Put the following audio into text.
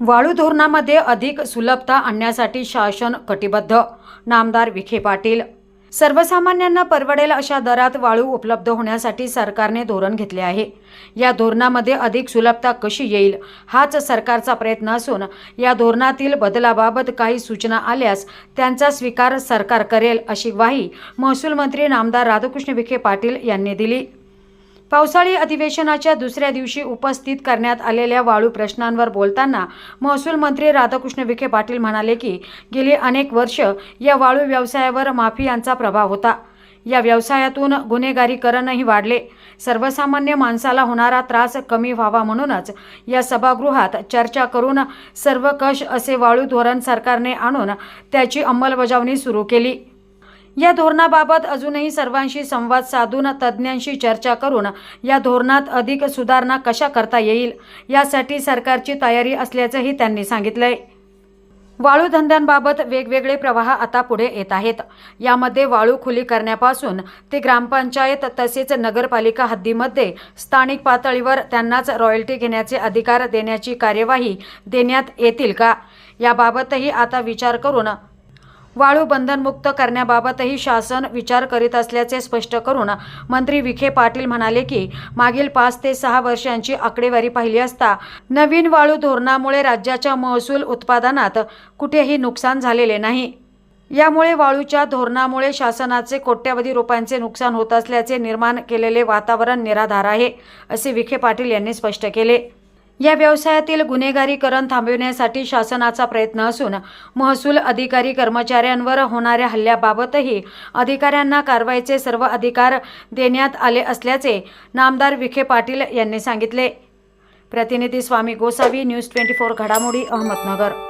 वाळू धोरणामध्ये अधिक सुलभता आणण्यासाठी शासन कटिबद्ध. नामदार विखे पाटील. सर्वसामान्यांना परवडेल अशा दरात वाळू उपलब्ध होण्यासाठी सरकारने धोरण घेतले आहे. या धोरणामध्ये अधिक सुलभता कशी येईल हाच सरकारचा प्रयत्न असून या धोरणातील बदलाबाबत काही सूचना आल्यास त्यांचा स्वीकार सरकार करेल अशी ग्वाही महसूल मंत्री नामदार राधाकृष्ण विखे पाटील यांनी दिली. पावसाळी अधिवेशनाच्या दुसऱ्या दिवशी उपस्थित करण्यात आलेल्या वाळू प्रश्नांवर बोलताना महसूल मंत्री राधाकृष्ण विखे पाटील म्हणाले की गेली अनेक वर्ष या वाळू व्यवसायावर माफियांचा प्रभाव होता. या व्यवसायातून गुन्हेगारीकरणही वाढले. सर्वसामान्य माणसाला होणारा त्रास कमी व्हावा म्हणूनच या सभागृहात चर्चा करून सर्वकष असे वाळू धोरण सरकारने आणून त्याची अंमलबजावणी सुरू केली. या धोरणाबाबत अजूनही सर्वांशी संवाद साधून तज्ज्ञांशी चर्चा करून या धोरणात अधिक सुधारणा कशा करता येईल यासाठी सरकारची तयारी असल्याचंही त्यांनी सांगितलंय. वाळू धंद्यांबाबत वेगवेगळे प्रवाह आता पुढे येत आहेत. यामध्ये वाळू खुली करण्यापासून ते ग्रामपंचायत तसेच नगरपालिका हद्दीमध्ये स्थानिक पातळीवर त्यांनाच रॉयल्टी घेण्याचे अधिकार देण्याची कार्यवाही देण्यात येतील का? याबाबतही आता विचार करून वाळू बंधनमुक्त करण्याबाबतही शासन विचार करीत असल्याचे स्पष्ट करून मंत्री विखे पाटील म्हणाले की मागील पाच ते सहा वर्षांची आकडेवारी पाहिली असता नवीन वाळू धोरणामुळे राज्याच्या महसूल उत्पादनात कुठेही नुकसान झालेले नाही. यामुळे वाळूच्या धोरणामुळे शासनाचे कोट्यवधी रुपयांचे नुकसान होत असल्याचे निर्माण केलेले वातावरण निराधार आहे असे विखे पाटील यांनी स्पष्ट केले. या व्यवसायातील गुन्हेगारीकरण थांबविण्यासाठी शासनाचा प्रयत्न असून महसूल अधिकारी कर्मचाऱ्यांवर होणाऱ्या हल्ल्याबाबतही अधिकाऱ्यांना कारवाईचे सर्व अधिकार देण्यात आले असल्याचे नामदार विखे पाटील यांनी सांगितले. प्रतिनिधी Swami Gosavi news twenty four घडामोडी अहमदनगर.